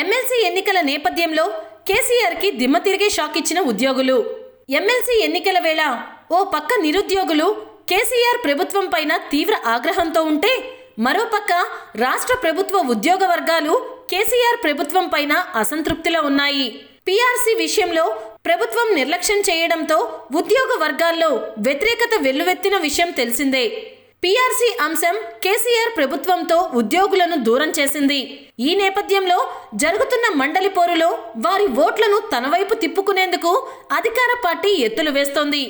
MLC ఎన్నికల నేపథ్యంలో కేసీఆర్కి దిమ్మ తిరిగే షాక్ ఇచ్చిన ఉద్యోగులు. ఎమ్మెల్సీ ఎన్నికల వేళ ఓ పక్క నిరుద్యోగులు కేసీఆర్ ప్రభుత్వం పైన తీవ్ర ఆగ్రహంతో ఉంటే మరోపక్క రాష్ట్ర ప్రభుత్వ ఉద్యోగ వర్గాలు కేసీఆర్ ప్రభుత్వం పైన అసంతృప్తిలో ఉన్నాయి. పీఆర్సీ విషయంలో ప్రభుత్వం నిర్లక్ష్యం చేయడంతో ఉద్యోగ వర్గాల్లో వ్యతిరేకత వెల్లువెత్తిన విషయం తెలిసిందే. పీఆర్సీ అంశం కేసీఆర్ ప్రభుత్వంతో ఉద్యోగులను దూరం చేసింది. ఈ నేపథ్యంలో జరుగుతున్న మండలి పోరులో వారి ఓట్లను తన వైపు తిప్పుకునేందుకు అధికార పార్టీ ఎత్తులు వేస్తోంది.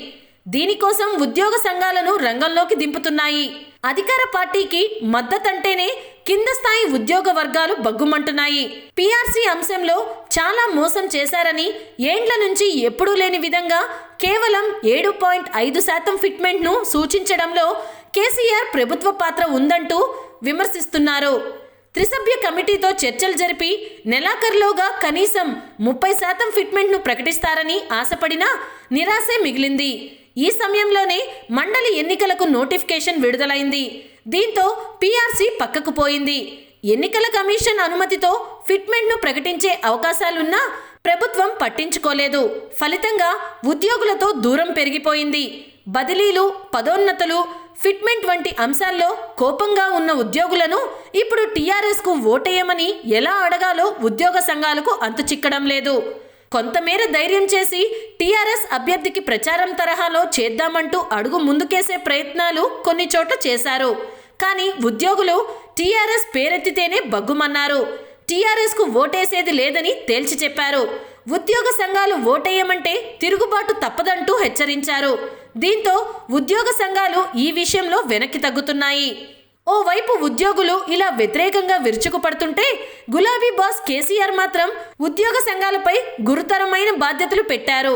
దీనికోసం ఉద్యోగ సంఘాలను రంగంలోకి దింపుతున్నాయి. అధికార పార్టీకి మద్దతంటేనే కింద స్థాయి ఉద్యోగ వర్గాలు బగ్గుమంటున్నాయి. పీఆర్సీ అంశంలో చాలా మోసం చేశారని ఏండ్ల నుంచి ఎప్పుడూ లేని విధంగా కేవలం ఏడు పాయింట్ ఐదు శాతం ఫిట్మెంట్ను సూచించడంలో కేసీఆర్ ప్రభుత్వ పాత్ర ఉందంటూ విమర్శిస్తున్నారు. త్రిసభ్య కమిటీతో చర్చలు జరిపి నెలాఖరులోగా కనీసం ముప్పై శాతం ఫిట్మెంట్ను ప్రకటిస్తారని ఆశపడినా నిరాశే మిగిలింది. ఈ సమయంలోనే మండలి ఎన్నికలకు నోటిఫికేషన్ విడుదలైంది. దీంతో పీఆర్సీ పక్కకు పోయింది. ఎన్నికల కమిషన్ అనుమతితో ఫిట్మెంట్ను ప్రకటించే అవకాశాలున్నా ప్రభుత్వం పట్టించుకోలేదు. ఫలితంగా ఉద్యోగులతో దూరం పెరిగిపోయింది. బదిలీలు పదోన్నతులు ఫిట్మెంట్ వంటి అంశాల్లో కోపంగా ఉన్న ఉద్యోగులను ఇప్పుడు టీఆర్ఎస్కు ఓటేయమని ఎలా అడగాలో ఉద్యోగ సంఘాలకు అంతు చిక్కడం లేదు. కొంతమేర ధైర్యం చేసి టీఆర్ఎస్ అభ్యర్థికి ప్రచారం తరహాలో చేద్దామంటూ అడుగు ముందుకేసే ప్రయత్నాలు కొన్ని చోట్ల చేశారు. కానీ ఉద్యోగులు టీఆర్ఎస్ పేరెత్తితేనే బగ్గుమన్నారు టీఆర్ఎస్కు ఓటేసేది లేదని తేల్చి చెప్పారు. ఉద్యోగ సంఘాలు ఓటేయమంటే తిరుగుబాటు తప్పదంటూ హెచ్చరించారు. దీంతో ఉద్యోగ సంఘాలు ఈ విషయంలో వెనక్కి తగ్గుతున్నాయి. ఓవైపు ఉద్యోగులు ఇలా వ్యతిరేకంగా విరుచుకుపడుతుంటే గులాబీ బాస్ కేసీఆర్ మాత్రం ఉద్యోగ సంఘాలపై గురుతరమైన బాధ్యతలు పెట్టారు.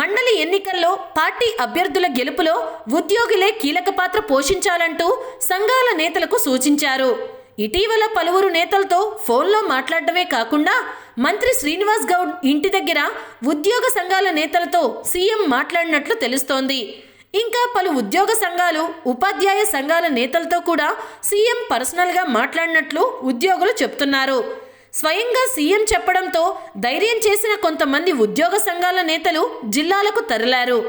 మండలి ఎన్నికల్లో పార్టీ అభ్యర్థుల గెలుపులో ఉద్యోగులే కీలక పాత్ర పోషించాలంటూ సంఘాల నేతలకు సూచించారు. ఇటీవల పలువురు నేతలతో ఫోన్లో మాట్లాడటమే కాకుండా మంత్రి శ్రీనివాస్ గౌడ్ ఇంటి దగ్గర ఉద్యోగ సంఘాల నేతలతో సీఎం మాట్లాడినట్లు తెలుస్తోంది. ఇంకా పలు ఉద్యోగ సంఘాలు ఉపాధ్యాయ సంఘాల నేతలతో కూడా సీఎం పర్సనల్గా మాట్లాడినట్లు ఉద్యోగులు చెప్తున్నారు. స్వయంగా సీఎం చెప్పడంతో ధైర్యం చేసిన కొంతమంది ఉద్యోగ సంఘాల నేతలు జిల్లాలకు తరలారు.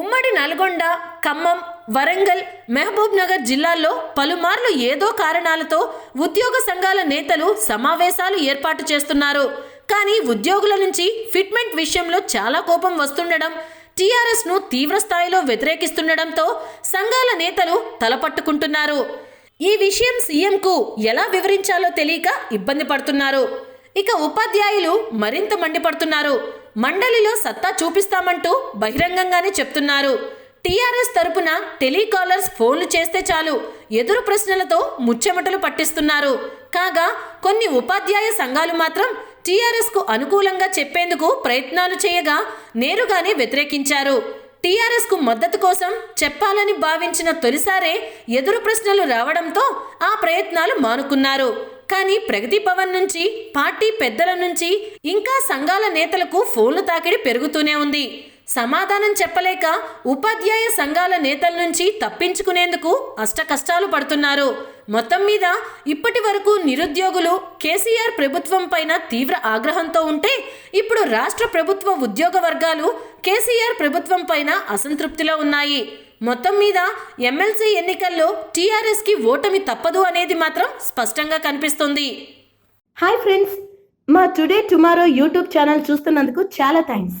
ఉమ్మడి నల్గొండ ఖమ్మం వరంగల్ మహబూబ్ నగర్ జిల్లాల్లో పలుమార్లు ఏదో కారణాలతో ఉద్యోగ సంఘాల నేతలు సమావేశాలు ఏర్పాటు చేస్తున్నారు. కానీ ఉద్యోగుల నుంచి ఫిట్మెంట్ విషయంలో చాలా కోపం వస్తుండడం టీఆర్ఎస్ను తీవ్ర స్థాయిలో వ్యతిరేకిస్తుండడంతో సంఘాల నేతలు తలపట్టుకుంటున్నారు. ఈ విషయం సీఎంకు ఎలా వివరించాలో తెలియక ఇబ్బంది పడుతున్నారు. ఇక ఉపాధ్యాయులు మరింత మండిపడుతున్నారు. మండలిలో సత్తా చూపిస్తామంటూ బహిరంగంగానే చెప్తున్నారు. టీఆర్ఎస్ తరపున టెలికాలర్స్ ఫోన్లు చేస్తే చాలు ఎదురు ప్రశ్నలతో ముచ్చెమటలు పట్టిస్తున్నారు. కాగా కొన్ని ఉపాధ్యాయ సంఘాలు మాత్రం టీఆర్ఎస్కు అనుకూలంగా చెప్పేందుకు ప్రయత్నాలు చేయగా నేరుగానే వ్యతిరేకించారు. టీఆర్ఎస్కు మద్దతు కోసం చెప్పాలని భావించిన తొలిసారే ఎదురు ప్రశ్నలు రావడంతో ఆ ప్రయత్నాలు మానుకున్నారు. కానీ ప్రగతి భవన్ నుంచి పార్టీ పెద్దల నుంచి ఇంకా సంఘాల నేతలకు ఫోన్లు తాకిడి పెరుగుతూనే ఉంది. సమాధానం చెప్పలేక ఉపాధ్యాయ సంఘాల నేతల నుంచి తప్పించుకునేందుకు అష్టకష్టాలు పడుతున్నారు. మొత్తం మీద ఇప్పటి వరకు నిరుద్యోగులు కేసీఆర్ ప్రభుత్వం పైన తీవ్ర ఆగ్రహంతో ఉంటే ఇప్పుడు రాష్ట్ర ప్రభుత్వ ఉద్యోగ వర్గాలు కేసీఆర్ ప్రభుత్వం పైన అసంతృప్తిలో ఉన్నాయి. మొత్తం మీద ఎమ్మెల్సీ ఎన్నికల్లో టీఆర్ఎస్కి ఓటమి తప్పదు అనేది మాత్రం స్పష్టంగా కనిపిస్తుంది. హాయ్ ఫ్రెండ్స్ మా టుడే టుమారో యూట్యూబ్ ఛానల్ చూస్తున్నందుకు చాలా థ్యాంక్స్.